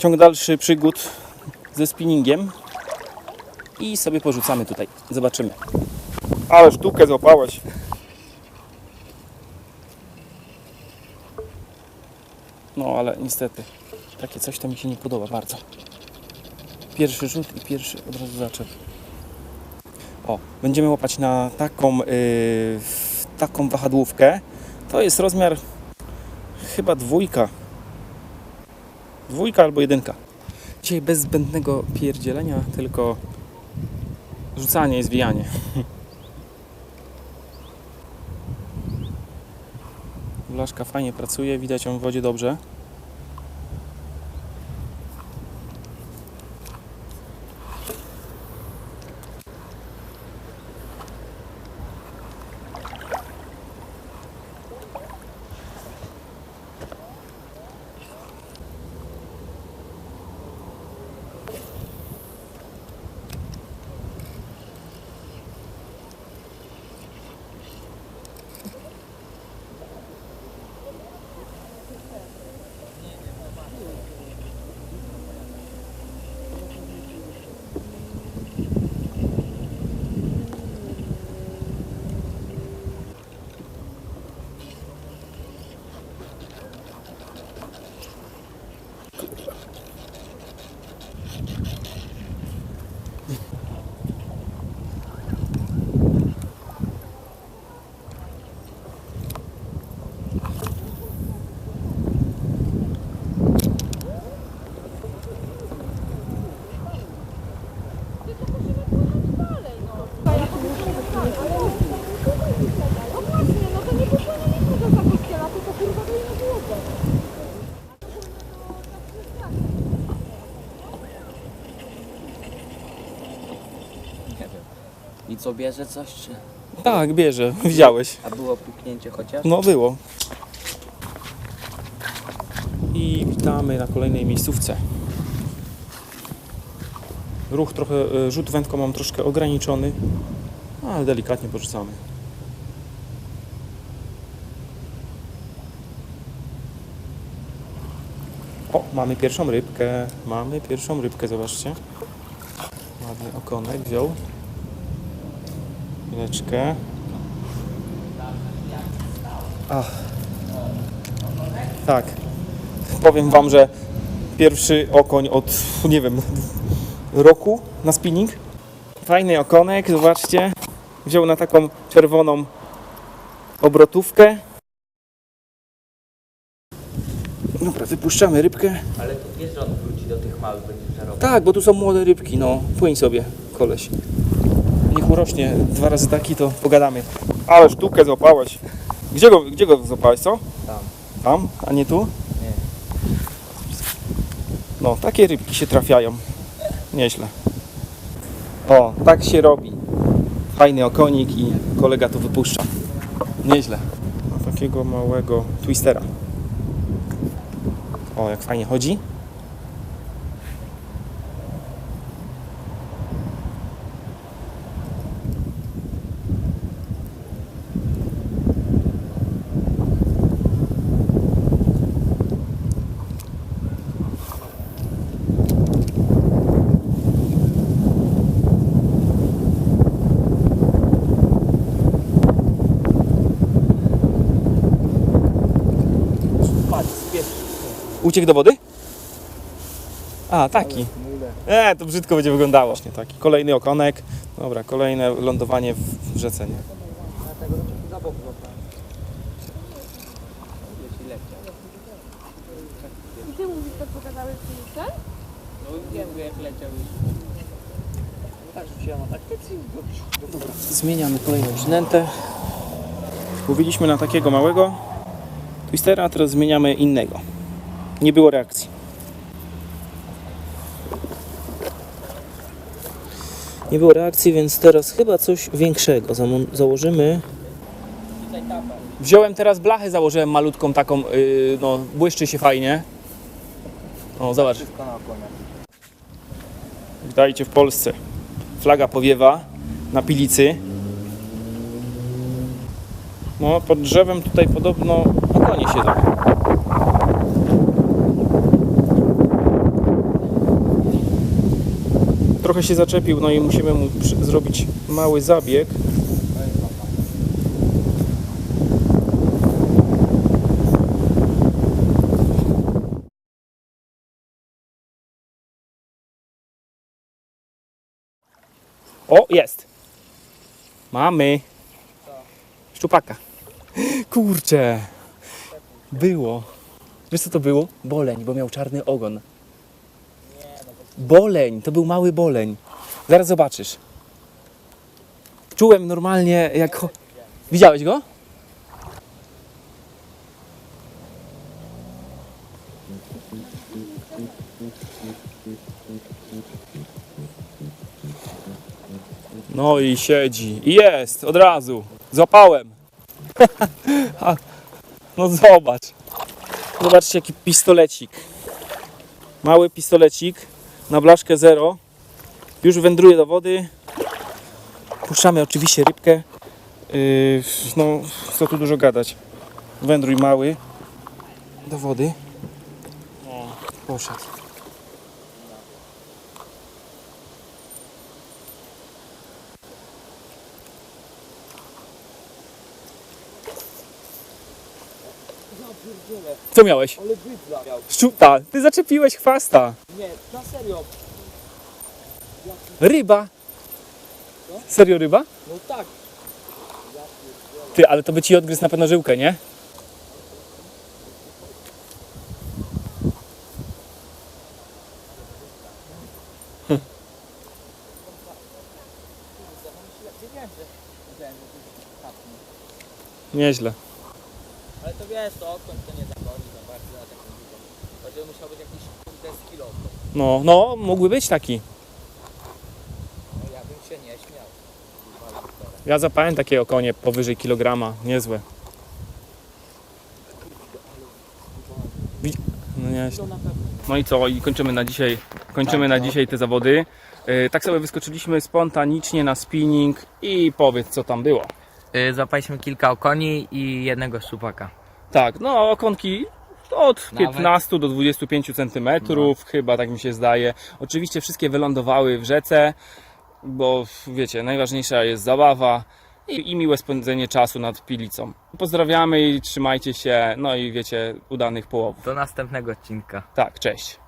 ciąg dalszy przygód ze spinningiem i sobie porzucamy tutaj. Zobaczymy. Ale sztukę złapałeś. No ale niestety takie coś to mi się nie podoba bardzo. Pierwszy rzut i pierwszy od razu zaczep. O, będziemy łapać na taką, yy, taką wahadłówkę. To jest rozmiar chyba dwójka. Dwójka albo jedynka. Dzisiaj bez zbędnego pierdzielenia, tylko rzucanie i zwijanie. Blaszka fajnie pracuje, widać ją w wodzie dobrze. Co bierze coś, czy? Tak, bierze, widziałeś. A było puknięcie chociaż? No było. I witamy na kolejnej miejscówce. Ruch trochę, e, rzut wędką mam troszkę ograniczony, ale delikatnie porzucamy. O, mamy pierwszą rybkę. Mamy pierwszą rybkę, zobaczcie. Ładny okonek wziął. Chwileczkę. Ach. Tak. Powiem Wam, że pierwszy okoń od, nie wiem, roku na spinning. Fajny okonek, zobaczcie. Wziął na taką czerwoną obrotówkę. Dobra, wypuszczamy rybkę. Ale wiesz, że on wróci do tych małych, będzie żarował. Tak, bo tu są młode rybki, no. Płyń sobie, koleś. Niech urośnie dwa razy taki, to pogadamy. Ale sztukę złapałeś. Gdzie go, gdzie go złapałeś, co? Tam. Tam, a nie tu? Nie. No, takie rybki się trafiają. Nieźle. O, tak się robi. Fajny okonik i kolega to wypuszcza. Nieźle. Takiego małego twistera. O, jak fajnie chodzi. Uciekł do wody? A, taki. E, to brzydko będzie wyglądało. Właśnie taki. Kolejny okonek. Dobra, kolejne lądowanie w w rzece, nie? I ty mówisz, to Filipem? No wiem, jak leciał już. Tak, tak. Zmieniamy kolejną przynętę. Mówiliśmy na takiego małego twistera, a teraz zmieniamy innego. Nie było reakcji. Nie było reakcji, więc teraz chyba coś większego założymy. Wziąłem teraz blachę, założyłem malutką taką, yy, no błyszczy się fajnie. O, zobacz. Witajcie w Polsce. Flaga powiewa na Pilicy. No, pod drzewem tutaj podobno okonie siedzą. Trochę się zaczepił, no i musimy mu zrobić mały zabieg. O, jest! Mamy! Szczupaka. Kurczę! Było. Wiesz co to było? Boleń, bo miał czarny ogon. Boleń, to był mały boleń. Zaraz zobaczysz. Czułem normalnie jak... Widziałeś go? No i siedzi. I jest, od razu. Złapałem. No zobacz. Zobaczcie jaki pistolecik. Mały pistolecik na blaszkę zero. Już wędruje do wody. Puszczamy oczywiście rybkę. Yy, no, co tu dużo gadać. Wędruj mały do wody. Poszedł. Co miałeś? Ale bydla miał. Szczupa, ty zaczepiłeś chwasta. Nie, na serio. Ryba. Serio ryba? No tak. Ty, ale to by ci odgryzł na pewno żyłkę, nie? Nieźle. Ale to wiesz, to odkąd to nie zachodzi za bardzo na taką dużą. Będzie musiał być jakiś kurde skilo. No, no, mógłby być taki. No ja bym się nie śmiał. Ja zapałem takie okonie powyżej kilograma, niezłe. Wi- No nieźle. To na pewno. No i co? I kończymy na dzisiaj, kończymy Tak, na no. dzisiaj te zawody. Yy, Tak sobie wyskoczyliśmy spontanicznie na spinning i powiedz co tam było. Y, Złapaliśmy kilka okoni i jednego szczupaka. Tak, no okonki od Nawet. 15 do 25 centymetrów, chyba tak mi się zdaje. Oczywiście wszystkie wylądowały w rzece, bo wiecie, najważniejsza jest zabawa i, i miłe spędzenie czasu nad pilicą. Pozdrawiamy i trzymajcie się, no i wiecie, udanych połowów. Do następnego odcinka. Tak, cześć.